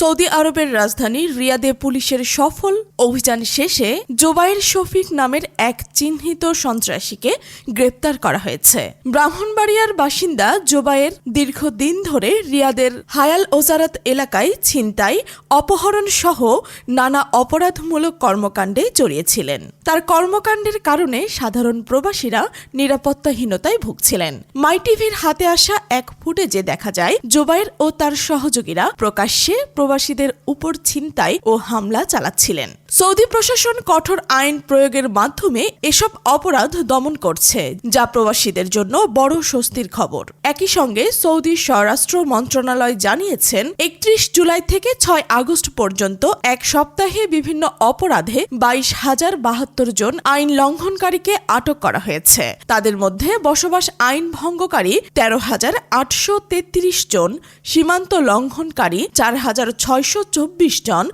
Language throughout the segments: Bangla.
সৌদি আরবের রাজধানী রিয়াদে পুলিশের সফল অভিযান শেষে জোবাইর শফিক নামের এক চিহ্নিত সন্ত্রাসীকে গ্রেপ্তার করা হয়েছে। ব্রাহ্মণবাড়িয়ার বাসিন্দা জোবাইর দীর্ঘদিন ধরে রিয়াদের হায়াল ওজারাত এলাকায় ছিনতাই, অপহরণ সহ নানা অপরাধমূলক কর্মকাণ্ডে জড়িয়েছিলেন। তার কর্মকাণ্ডের কারণে সাধারণ প্রবাসীরা নিরাপত্তাহীনতায় ভুগছিলেন। মাই টিভির হাতে আসা এক ফুটেজে দেখা যায় জোবাইর ও তার সহযোগীরা প্রকাশ্যে প্রবাসীদের উপর ছিনতাই ও হামলা চালাচ্ছিলেন। সৌদি প্রশাসন কঠোর আইন প্রয়োগের মাধ্যমে এসব অপরাধ দমন করছে, যা প্রবাসীদের জন্য বড় স্বস্তির খবর। একই সঙ্গে সৌদি স্বরাষ্ট্র মন্ত্রণালয় জানিয়েছেন, একত্রিশ জুলাই থেকে ছয় আগস্ট পর্যন্ত এক সপ্তাহে বিভিন্ন অপরাধে বাইশ হাজার বাহাত্তর জন আইন লঙ্ঘনকারীকে আটক করা হয়েছে। তাদের মধ্যে বসবাস আইন ভঙ্গকারী তেরো হাজার আটশো তেত্রিশ জন, সীমান্ত লঙ্ঘনকারী চার হাজার ছয়শো চব্বিশ জন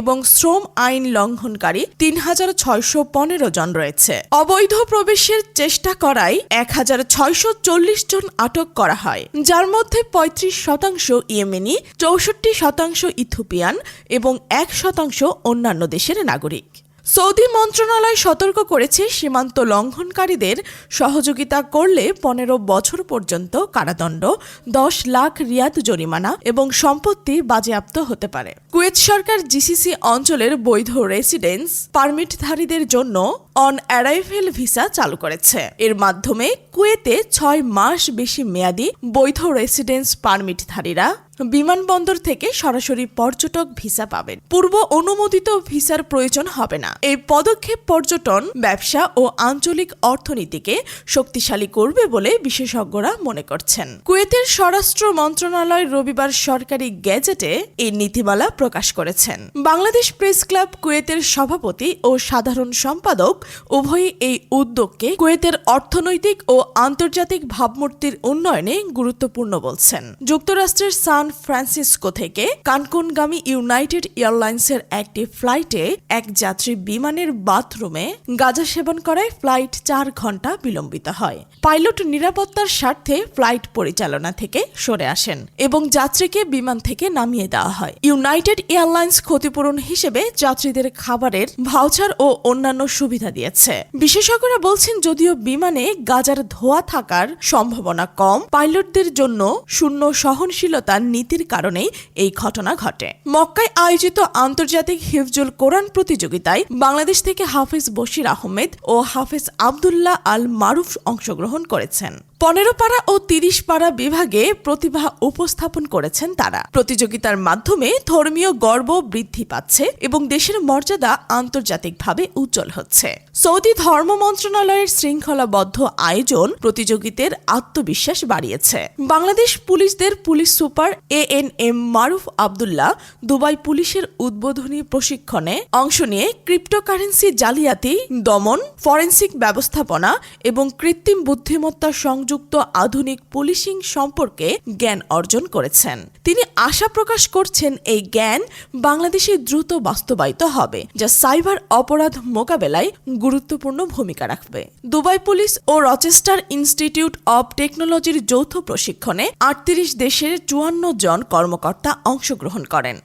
এবং শ্রম আইন লঙ্ঘনকারী তিন হাজার ছয়শো পনেরো জন রয়েছে। অবৈধ প্রবেশের চেষ্টা করায় এক হাজার ছয়শো চল্লিশ জন আটক করা হয়। যার মধ্যে পঁয়ত্রিশ শতাংশ ইয়েমেনি, চৌষট্টি শতাংশ ইথোপিয়ান এবং এক শতাংশ অন্যান্য দেশের নাগরিক। সৌদি মন্ত্রণালয় সতর্ক করেছে সীমান্ত লঙ্ঘনকারীদের সহযোগিতা করলে পনেরো বছর পর্যন্ত কারাদণ্ড, দশ লাখ রিয়াদ জরিমানা এবং সম্পত্তি বাজেয়াপ্ত হতে পারে। কুয়েত সরকার জিসিসি অঞ্চলের বৈধ রেসিডেন্স পারমিটধারীদের জন্য অন অ্যারাইভেল ভিসা চালু করেছে। এর মাধ্যমে কুয়েতে ছয় মাস বেশি মেয়াদী বৈধ রেসিডেন্স পারমিটধারীরা বিমানবন্দর থেকে সরাসরি পর্যটক ভিসা পাবেন। পূর্ব অনুমোদিত ভিসার প্রয়োজন হবে না। এই পদক্ষেপ পর্যটন, ব্যবসা ও আঞ্চলিক অর্থনীতিকে শক্তিশালী করবে বলে বিশেষজ্ঞরা মনে করছেন। কুয়েতের স্বরাষ্ট্র মন্ত্রণালয় রবিবার সরকারি গ্যাজেটে এই নীতিমালা প্রকাশ করেছেন। বাংলাদেশ প্রেস ক্লাব কুয়েতের সভাপতি ও সাধারণ সম্পাদক উভয়ই এই উদ্যোগকে কুয়েতের অর্থনৈতিক ও আন্তর্জাতিক ভাবমূর্তির উন্নয়নে গুরুত্বপূর্ণ বলছেন। যুক্তরাষ্ট্রের সান ফ্রান্সিসকো থেকে কানকুনগামী ইউনাইটেড এয়ারলাইন্সের একটি ফ্লাইটে এক যাত্রী বিমানের বাথরুমে গাঁজা সেবন করায় ফ্লাইট চার ঘণ্টা বিলম্বিত হয়। পাইলট নিরাপত্তার স্বার্থে ফ্লাইট পরিচালনা থেকে সরে আসেন এবং যাত্রীকে বিমান থেকে নামিয়ে দেওয়া হয়। ইউনাইটেড এয়ারলাইন্স ক্ষতিপূরণ হিসেবে যাত্রীদের খাবারের ভাউচার ও অন্যান্য সুবিধা দিয়েছে। বিশেষজ্ঞরা বলছেন, যদিও বিমানে গাজার ধোয়া থাকার সম্ভাবনা কম, পাইলটদের জন্য শূন্য সহনশীলতার নীতির কারণেই এই ঘটনা ঘটে। মক্কায় আয়োজিত আন্তর্জাতিক হিফজুল কোরআন প্রতিযোগিতায় বাংলাদেশ থেকে হাফিজ বশির আহমেদ ও হাফিজ আবদুল্লাহ আল মারুফ অংশগ্রহণ করেছেন। পনেরো পাড়া ও তিরিশ পাড়া বিভাগে প্রতিভা উপস্থাপন করেছেন তারা। প্রতিযোগিতার মাধ্যমে ধর্মীয় গর্ব বৃদ্ধি পাচ্ছে এবং দেশের মর্যাদা আন্তর্জাতিকভাবে উজ্জ্বল হচ্ছে। সৌদি ধর্ম মন্ত্রণালয়ের শৃঙ্খলাবদ্ধ আয়োজন প্রতিযোগিতার আত্মবিশ্বাস বাড়িয়েছে। বাংলাদেশ পুলিশদের police super A N M Maruf Abdullah Dubai পুলিশের উদ্বোধনী প্রশিক্ষণে অংশ নিয়ে ক্রিপ্টোকারেন্সি জালিয়াতি, দমন, ফরেন্সিক ব্যবস্থাপনা এবং কৃত্রিম বুদ্ধিমত্তা সংযুক্ত আধুনিক পুলিশিং সম্পর্কে জ্ঞান অর্জন করেছেন। তিনি আশা প্রকাশ করছেন এই জ্ঞান বাংলাদেশে দ্রুত বাস্তবায়িত হবে, যা সাইবার অপরাধ মোকাবেলায় গুরুত্বপূর্ণ ভূমিকা রাখবে। দুবাই পুলিশ ও রচেস্টার ইনস্টিটিউট অব টেকনোলজির যৌথ প্রশিক্ষণে আটত্রিশ দেশের চুয়ান্ন জন কর্মকর্তা অংশগ্রহণ করেন।